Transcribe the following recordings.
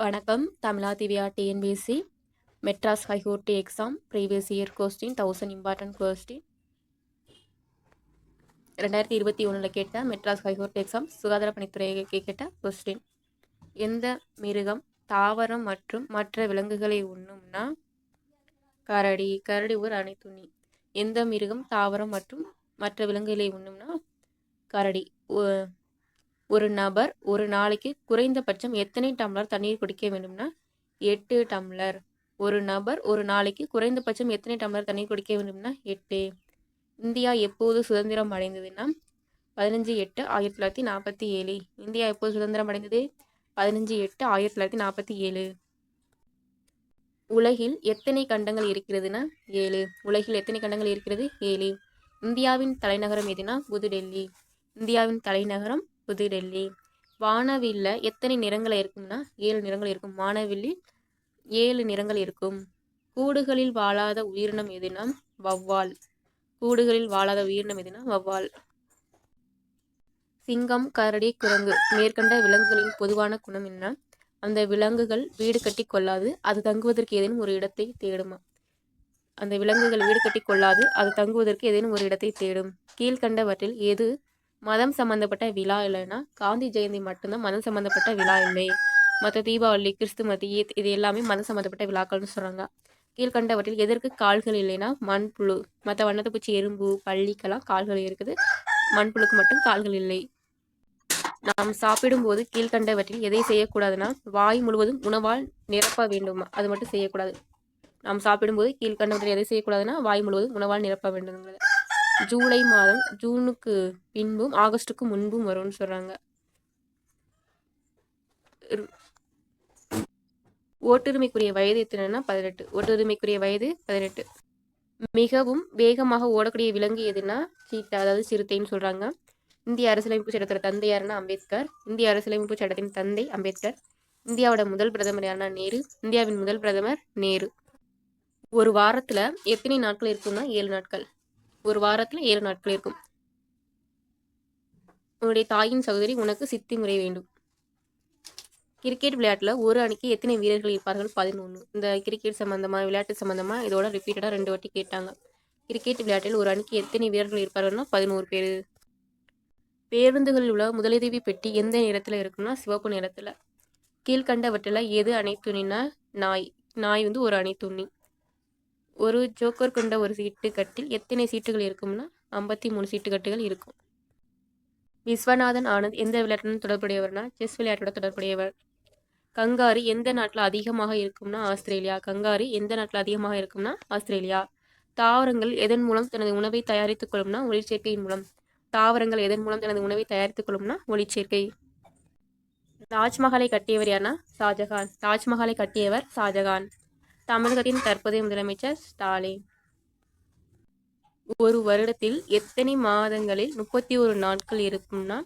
வணக்கம். தமிழா Divya TNPSC Madras high court exam. Previous year question thousand important question. ரெண்டாயிரத்தி இருபத்தி ஒன்றில் கேட்ட மெட்ராஸ் ஹைகோர்ட் எக்ஸாம் சுகாதார பணித்துறையை கேட்ட கொஸ்டின். எந்த மிருகம் தாவரம் மற்றும் மற்ற விலங்குகளை உண்ணும்னா கரடி கரடி ஒரு அனைத்துண்ணி எந்த மிருகம் தாவரம் மற்றும் மற்ற விலங்குகளை உண்ணும்னா கரடி. ஒரு நபர் ஒரு நாளைக்கு குறைந்தபட்சம் எத்தனை டம்ளர் தண்ணீர் குடிக்க வேண்டும்னா? எட்டு டம்ளர். ஒரு நபர் ஒரு நாளைக்கு குறைந்தபட்சம் எத்தனை டம்ளர் தண்ணீர் குடிக்க வேண்டும்னா? எட்டு. இந்தியா எப்போது சுதந்திரம் அடைந்ததுன்னா? பதினஞ்சு எட்டு ஆயிரத்தி தொள்ளாயிரத்தி நாற்பத்தி ஏழு. இந்தியா எப்போது சுதந்திரம் அடைந்தது? பதினஞ்சு எட்டு ஆயிரத்தி தொள்ளாயிரத்தி நாற்பத்தி ஏழு. உலகில் எத்தனை கண்டங்கள் இருக்கிறதுனா ஏழு. உலகில் எத்தனை கண்டங்கள் இருக்கிறது? ஏழு. இந்தியாவின் தலைநகரம் எதுனா? புதுடெல்லி. இந்தியாவின் தலைநகரம் புதுடெல்லி. வானவில்ல எத்தனை நிறங்கள் இருக்கும்னா ஏழு நிறங்கள் இருக்கும். வானவில்லி ஏழு நிறங்கள் இருக்கும். கூடுகளில் வாழாத உயிரினம் எதுனா வௌவால். கூடுகளில் வாழாத உயிரினம் எதுனா வவ்வால் சிங்கம் கரடி குரங்கு மேற்கண்ட விலங்குகளின் பொதுவான குணம் என்ன? அந்த விலங்குகள் வீடு கட்டி கொள்ளாது அது தங்குவதற்கு ஏதேனும் ஒரு இடத்தை தேடுமா? அந்த விலங்குகள் வீடு கட்டி கொள்ளாது அது தங்குவதற்கு ஏதேனும் ஒரு இடத்தை தேடும். கீழ்கண்டவற்றில் எது மதம் சம்மந்தப்பட்ட விழா இல்லைன்னா காந்தி ஜெயந்தி மட்டும்தான் மதம் சம்மந்தப்பட்ட விழா இல்லை. மற்ற தீபாவளி கிறிஸ்துமதி ஈத் இது எல்லாமே மதம் சம்மந்தப்பட்ட விழாக்கள்னு சொல்கிறாங்க கீழ்கண்டவற்றில் எதற்கு கால்கள் இல்லைன்னா மண்புழு மற்ற வண்ணத்தை பூச்சி எறும்பு பள்ளிக்கெல்லாம் கால்கள் இருக்குது. மண்புழுக்கு மட்டும் கால்கள் இல்லை. நாம் சாப்பிடும்போது கீழ்கண்டவற்றில் எதை செய்யக்கூடாதுன்னா வாய் முழுவதும் உணவால் நிரப்ப வேண்டும். அது மட்டும் செய்யக்கூடாது. நாம் சாப்பிடும்போது கீழ்கண்டவற்றில் எதை செய்யக்கூடாதுன்னா வாய் முழுவதும் உணவால் நிரப்ப வேண்டும்ங்கிறது ஜூலை மாதம் ஜூனுக்கு பின்பும் ஆகஸ்டுக்கு முன்பும் வரும்னு சொல்கிறாங்க ஓட்டுரிமைக்குரிய வயது எத்தனைன்னா பதினெட்டு. ஓட்டுரிமைக்குரிய வயது பதினெட்டு. மிகவும் வேகமாக ஓடக்கூடிய விலங்கு எதுனா சீட்டா அதாவது சிறுத்தைன்னு சொல்கிறாங்க இந்திய அரசியலமைப்பு சட்டத்தோட தந்தை யாருன்னா அம்பேத்கர். இந்திய அரசியலமைப்பு சட்டத்தின் தந்தை அம்பேத்கர். இந்தியாவோட முதல் பிரதமர் யாருன்னா நேரு. இந்தியாவின் முதல் பிரதமர் நேரு. ஒரு வாரத்தில் எத்தனை நாட்கள் இருக்கும்னா ஏழு நாட்கள். ஒரு வாரத்தில் ஏழு நாட்கள் இருக்கும். உன்னுடைய தாயின் சகோதரி உனக்கு சித்தி முறை வேண்டும். கிரிக்கெட் விளையாட்டில் ஒரு அணிக்கு எத்தனை வீரர்கள் இருப்பார்கள்? பதினொன்று இந்த கிரிக்கெட் சம்மந்தமாக விளையாட்டு சம்மந்தமாக இதோட ரிப்பீட்டடாக ரெண்டு வாட்டி கேட்டாங்க. கிரிக்கெட் விளையாட்டில் ஒரு அணிக்கு எத்தனை வீரர்கள் இருப்பார்கள்னா பதினோரு பேர். பேருந்துகளில் உள்ள முதலுதவி பெட்டி எந்த நிறத்தில் இருக்கும்னா சிவப்பு நிறத்தில் கீழ்கண்டவற்றில் எது அணைத்துணினா நாய். நாய் வந்து ஒரு அணை துணி. ஒரு ஜோக்கர் கொண்ட ஒரு சீட்டு கட்டில் எத்தனை சீட்டுகள் இருக்கும்னா ஐம்பத்தி மூணு சீட்டு கட்டுகள் இருக்கும். விஸ்வநாதன் ஆனந்த் எந்த விளையாட்டுடன் தொடர்புடையவர்னா செஸ் விளையாட்டோட தொடர்புடையவர். கங்காரு எந்த நாட்டில் அதிகமாக இருக்கும்னா ஆஸ்திரேலியா. கங்காரு எந்த நாட்டில் அதிகமாக இருக்கும்னா ஆஸ்திரேலியா. தாவரங்கள் எதன் மூலம் தனது உணவை தயாரித்துக் கொள்ளும்னா ஒளிச்சேர்க்கையின் மூலம். தாவரங்கள் எதன் மூலம் தனது உணவை தயாரித்துக் கொள்ளும்னா ஒளிச்சேர்க்கை தாஜ்மஹாலை கட்டியவர் யாருன்னா ஷாஜகான். தாஜ்மஹாலை கட்டியவர் ஷாஜகான். தமிழகத்தின் தற்போதைய முதலமைச்சர் ஸ்டாலின். ஒரு வருடத்தில் எத்தனை மாதங்களில் முப்பத்தி ஒரு நாட்கள் இருக்கும்னா?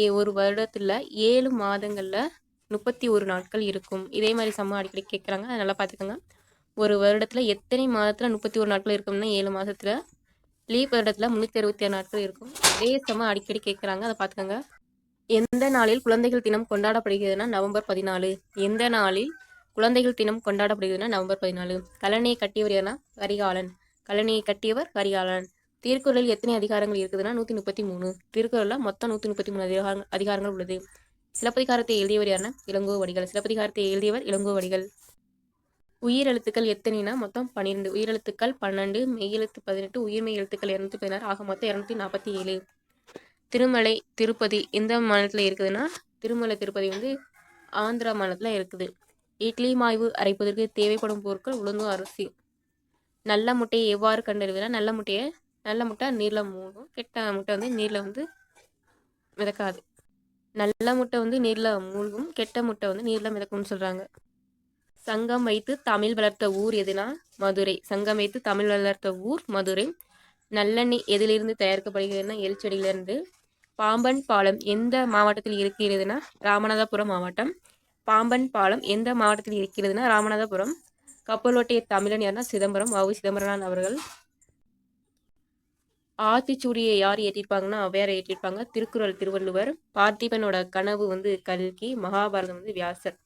ஏ ஒரு வருடத்தில் ஏழு மாதங்களில் முப்பத்தி ஒரு நாட்கள் இருக்கும். இதே மாதிரி சம்ம அடிக்கடி கேட்குறாங்க அதை நல்லா பார்த்துக்கோங்க ஒரு வருடத்தில் எத்தனை மாதத்தில் முப்பத்தி ஒரு நாட்கள் இருக்கும்னா ஏழு மாதத்தில்? லீப் வருடத்தில் முந்நூற்றி அறுபத்தி ஆறு நாட்கள் இருக்கும். இதே சம அடிக்கடி கேட்குறாங்க அதை பார்த்துக்கோங்க எந்த நாளில் குழந்தைகள் தினம் கொண்டாடப்படுகிறதுனா நவம்பர் பதினாலு. எந்த நாளில் குழந்தைகள் தினம் கொண்டாடப்படுகிறதுனா நவம்பர் பதினாலு. கல்லணையை கட்டியவர் யாருன்னா கரிகாலன். கல்லணையை கட்டியவர் கரிகாலன். திருக்குறளில் எத்தனை அதிகாரங்கள் இருக்குதுன்னா நூற்றி முப்பத்தி மூணு திருக்குறளில் மொத்தம் நூற்றி முப்பத்தி மூணு அதிகார அதிகாரங்கள் உள்ளது. சிலப்பதிகாரத்தை எழுதியவர் யாருன்னா இளங்கோவடிகள் சிலப்பதிகாரத்தை எழுதியவர் இளங்கோவடிகள் உயிரெழுத்துக்கள் எத்தனைனா மொத்தம் பன்னிரெண்டு உயிரெழுத்துக்கள் பன்னெண்டு மெய்யெழுத்து பதினெட்டு உயிர்மெய் எழுத்துக்கள் இரநூத்தி பதினாறு ஆக மொத்தம் இரநூத்தி நாற்பத்தி ஏழு. திருமலை திருப்பதி எந்த மாநிலத்தில் இருக்குதுன்னா திருமலை திருப்பதி வந்து ஆந்திரா மாநிலத்தில் இருக்குது. இட்லி மாய்வு அரைப்பதற்கு தேவைப்படும் பொருட்கள் உளுந்து அரிசி. நல்ல முட்டையை எவ்வாறு கண்டறிவதுனா நல்ல முட்டையை நல்ல முட்டை நீரில் மூடும் கெட்ட முட்டை வந்து நீரில் வந்து மிதக்காது. நல்ல முட்டை வந்து நீரில் மூழ்கும் கெட்ட முட்டை வந்து நீரில் மிதக்கும்னு சொல்கிறாங்க சங்கம் வைத்து தமிழ் வளர்த்த ஊர் எதுனா? மதுரை. சங்கம் வைத்து தமிழ் வளர்த்த ஊர் மதுரை. நல்லெண்ணெய் எதிலிருந்து தயாரிக்கப்படுகிறதுனா எரிச்செடியிலிருந்து. பாம்பன் பாலம் எந்த மாவட்டத்தில் இருக்கிறதுனா ராமநாதபுரம் மாவட்டம். பாம்பன் பாலம் எந்த மாவட்டத்தில் இருக்கிறதுனா ராமநாதபுரம் கப்பலோட்டைய தமிழன் யாருன்னா சிதம்பரம் வாவு சிதம்பரனான் அவர்கள். ஆத்திச்சூடியை யார் ஏற்றிருப்பாங்கன்னா அவ்வையார் ஏற்றிருப்பாங்க. திருக்குறள் திருவள்ளுவர். பார்த்திபனோட கனவு வந்து கல்கி மகாபாரதம் வந்து வியாசர்.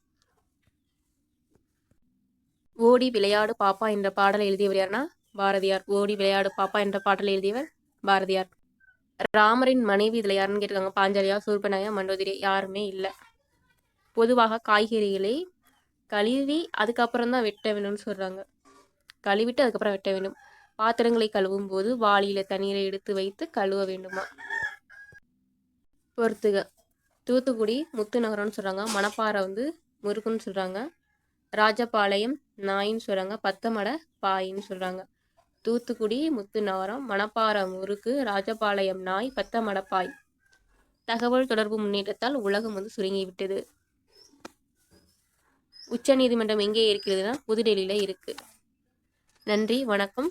ஓடி விளையாடு பாப்பா என்ற பாடலை எழுதியவர் யார்னா பாரதியார். ஓடி விளையாடு பாப்பா என்ற பாடலை எழுதியவர் பாரதியார். ராமரின் மனைவி இதில் யாருன்னு கேட்டிருக்காங்க. பாஞ்சாலியா சூர்பனாயா மண்டோதிரி யாருமே இல்லை. பொதுவாக காய்கறிகளை கழுவி அதுக்கப்புறம் தான் வெட்ட வேணும்னு சொல்கிறாங்க கழுவிட்டு அதுக்கப்புறம் வெட்ட வேண்டும். பாத்திரங்களை கழுவும் போது வாளியில் தண்ணீரை எடுத்து வைத்து கழுவ வேண்டுமா? பொறுத்துக. தூத்துக்குடி முத்து நகரம்னு சொல்கிறாங்க மணப்பாறை வந்து முறுக்குன்னு சொல்கிறாங்க ராஜபாளையம் நாயின்னு சொல்கிறாங்க பத்தமடை பாயின்னு சொல்கிறாங்க தூத்துக்குடி முத்து நகரம் மணப்பாறை முறுக்கு ராஜபாளையம் நாய் பத்தமடை பாய். தகவல் தொடர்பு முன்னேற்றத்தால் உலகம் வந்து சுருங்கி உச்சநீதிமன்றம் உச்ச நீதிமன்றம் எங்கே இருக்கிறதுனா புதுடெல்லியில் இருக்குது நன்றி வணக்கம்.